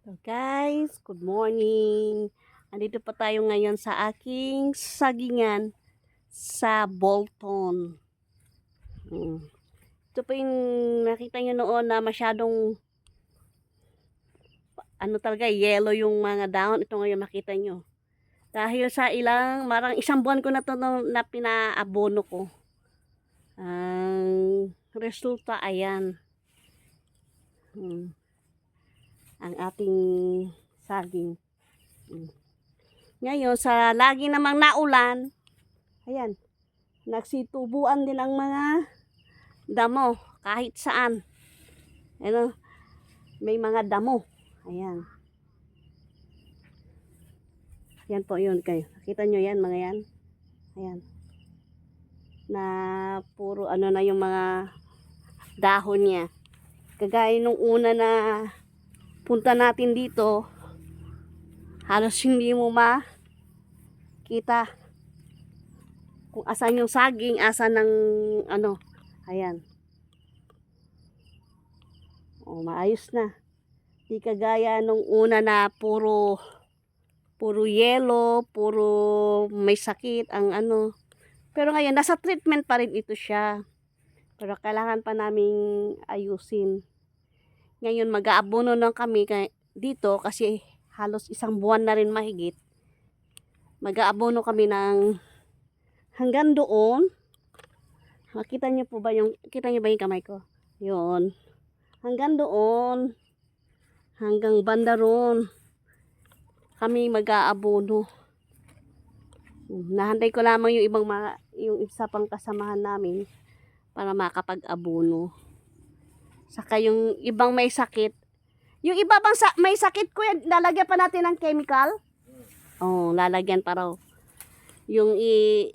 So guys, good morning. Andito pa tayo ngayon sa aking sagingan sa Bolton. Hmm. Ito pa yung nakita nyo noon na masyadong ano talaga, yellow yung mga dahon. Ito ngayon makita nyo. Dahil sa ilang, marang isang buwan ko na to na, na pinaabono ko. Ang resulta, ayan. Hmm ang ating saging. Mm. Ngayon, sa lagi namang naulan, ayan, nagsitubuan din ang mga damo kahit saan. Ano, may mga damo. Ayan. Yan po yun kayo. Nakita nyo yan, mga yan. Ayan. Na puro ano na yung mga dahon niya. Kagaya nung una na punta natin dito, halos hindi mo makita kung asan yung saging, asan ng ano, ayan. O, maayos na. Di kagaya nung una na puro puro yellow, puro may sakit ang ano. Pero ngayon, nasa treatment pa rin ito siya. Pero kailangan pa naming ayusin. Ngayon mag-aabono na kami dito kasi halos isang buwan na rin mahigit. Mag-aabono kami ng hanggang doon. Makita niyo po ba yung kita niyo ba yung kamay ko? Yun. Hanggang doon. Hanggang banda roon. Kami mag-aabono. Nahantay ko lamang yung ibang mga, yung isa pang kasamahan namin para makapag-abono. Saka yung ibang may sakit. Yung iba bang sa, may sakit ko yan, lalagyan pa natin ng chemical? Oo, oh, lalagyan pa raw. Yung i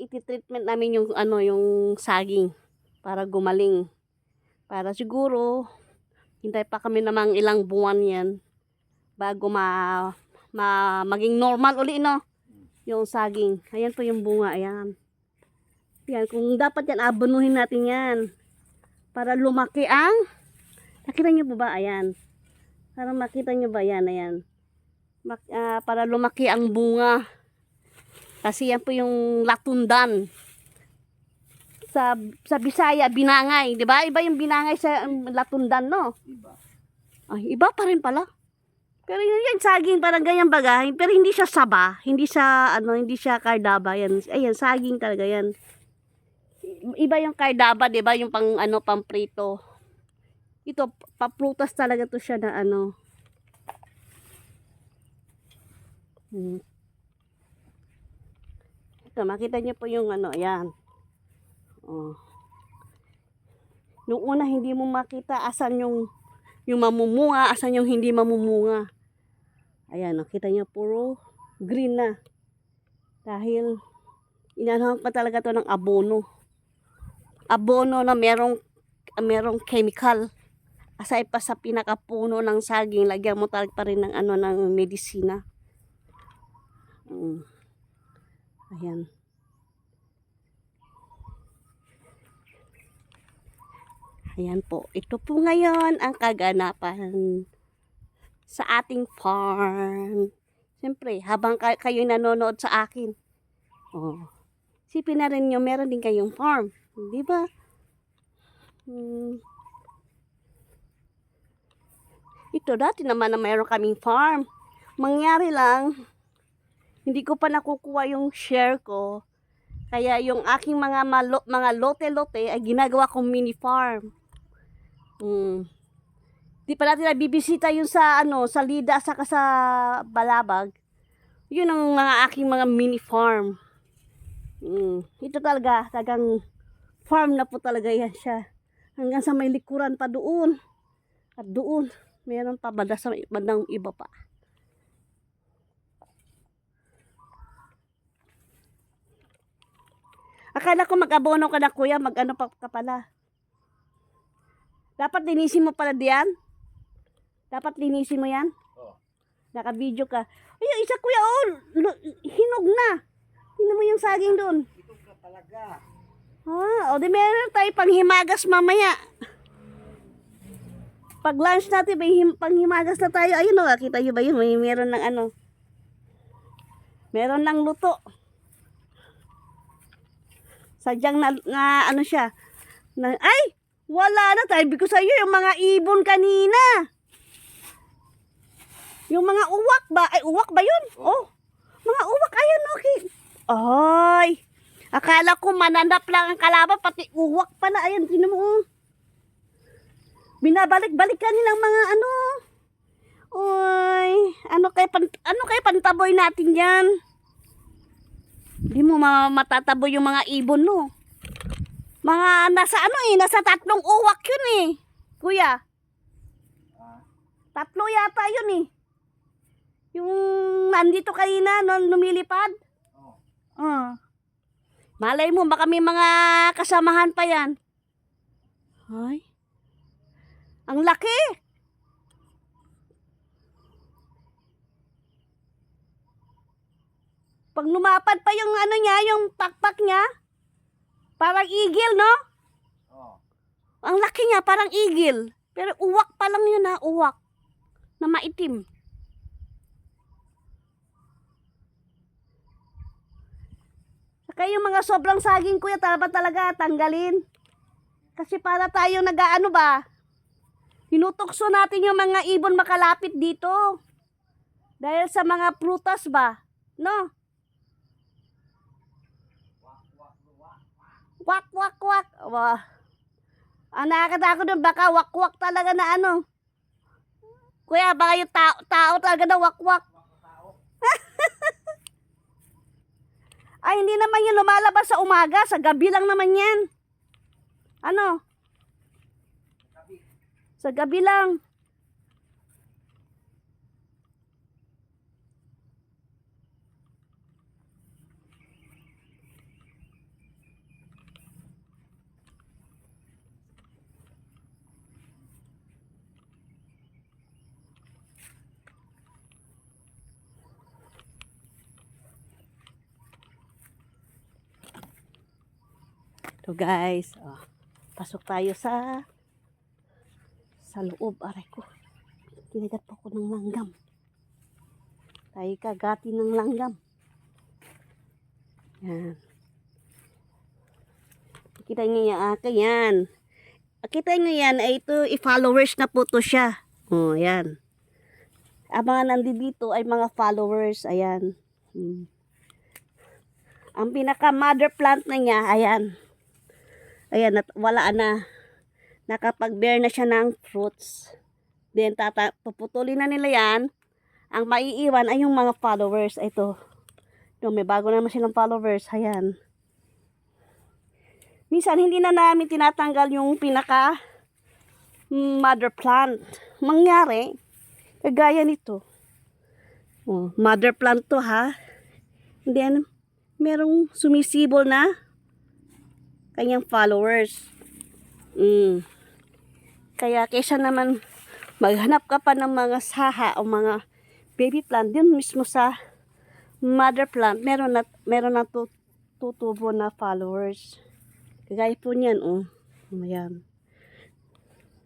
iti-treatment namin yung ano, yung saging para gumaling. Para siguro hintay pa kami namang ilang buwan yan bago ma, ma maging normal uli no yung saging. Ayan po yung bunga, ayan. Yan, kung dapat yan, abonuhin natin yan para lumaki ang nakita niyo po ba? Ayan. Para makita niyo ba? Yan ayan. Mak, ah, para lumaki ang bunga. Kasi yan po yung latundan. Sa sa Bisaya binangay. Di ba? Iba yung binangay sa um, latundan no? Iba. ay iba pa rin pala. Pero yun yan saging parang ganyan baga pero hindi siya saba. Hindi siya ano hindi siya kardaba. Yan ayan saging talaga yan iba yung kardaba, 'di ba? Yung pang ano, pamprito. Ito paprutas talaga to siya na ano. Hmm. Ito, makita niyo po yung ano, ayan. Oh. Nung una hindi mo makita asan yung yung mamumunga, asan yung hindi mamumunga. Ayan, nakita niyo puro green na. Dahil inanahan pa talaga to ng abono abono na merong merong chemical. Aside pa sa pinakapuno ng saging, lagyan mo talaga pa rin ng ano ng medisina. Mm. Ayan. Ayan po. Ito po ngayon ang kaganapan sa ating farm. Siyempre, habang kay- kayo nanonood sa akin, oh, sipin na rin nyo, meron din kayong farm. Di ba? Hmm. Ito dati naman na mayroon kaming farm. Mangyari lang, hindi ko pa nakukuha yung share ko. Kaya yung aking mga malo, mga lote-lote ay ginagawa kong mini farm. Hmm. Di pa natin nabibisita yun sa ano, sa Lida saka sa Balabag. Yun ang mga aking mga mini farm. Hmm. Ito talaga, talagang farm na po talaga yan siya. Hanggang sa may likuran pa doon. At doon, meron pa banda sa bandang iba pa. Akala ko mag-abono ka na kuya, mag-ano pa ka pala. Dapat linisin mo pala diyan. Dapat linisin mo yan. Oh. Naka-video ka. Ay, yung isa kuya, oh, hinog na. Tingnan mo yung saging doon. Ito ka talaga. O di meron tayo panghimagas mamaya. Pag lunch natin, may him, panghimagas na tayo. Ayun o, kita nyo ba yun? May meron ng ano. Meron ng luto. Sadyang na, na ano siya. Na, ay! Wala na. Sabi ko sa'yo, yung mga ibon kanina. Yung mga uwak ba? Ay, uwak ba yun? Oh. Mga uwak, ayun, okay. Ay. Akala ko mananap lang ang kalaban, pati uwak pala. Ayan, tinan mo. oh. Binabalik-balik ka nilang mga ano. Uy, ano kay pan, ano kay pantaboy natin 'yan? Di mo ma matataboy yung mga ibon no. Mga nasa ano eh, nasa tatlong uwak yun eh. Kuya. Tatlo yata yun eh. Yung nandito kanina no, lumilipad. Ah. Malay mo, baka may mga kasamahan pa yan. Ay. Ang laki. Pag lumapad pa yung ano niya, yung pakpak niya, parang igil, no? Oh. Ang laki niya, parang igil. Pero uwak pa lang yun ha, uwak. Na maitim. Saka yung mga sobrang saging kuya, dapat talaga tanggalin. Kasi para tayo nag-ano ba, Tinutokso natin yung mga ibon makalapit dito. Dahil sa mga prutas ba? No? Wak, wak, wak. Wah. Ang nakakatakot doon, baka wak-wak talaga na ano. Kuya, baka yung tao, tao talaga na wak-wak. Ay, hindi naman yan lumalabas sa umaga. Sa gabi lang naman yan. Ano? Sa gabi lang. So guys, oh, pasok tayo sa sa loob. Aray ko. Kinagat pa ko ng langgam. Tayo kagati ng langgam. Yan. Kita nyo yan. Ah, yan. Kita nyo yan. Ay ito, i-followers na po to siya. Oh, yan. Ang mga nandito ay mga followers. Ayan. Hmm. Ang pinaka mother plant na niya, ayan. Ayan, at wala na nakapag-bear na siya ng fruits. Then, tata, puputulin na nila yan. Ang maiiwan ay yung mga followers. Ito. Ito, may bago naman silang followers. Ayan. Minsan, hindi na namin tinatanggal yung pinaka mm, mother plant. Mangyari, kagaya nito. Oh, mother plant to ha. Hindi ano, merong sumisibol na kanyang followers. Mm. Kaya kaysa naman maghanap ka pa ng mga saha o mga baby plant din mismo sa mother plant, meron na meron na tu- tutubo na followers. Kagaya po niyan, oh. Ayan.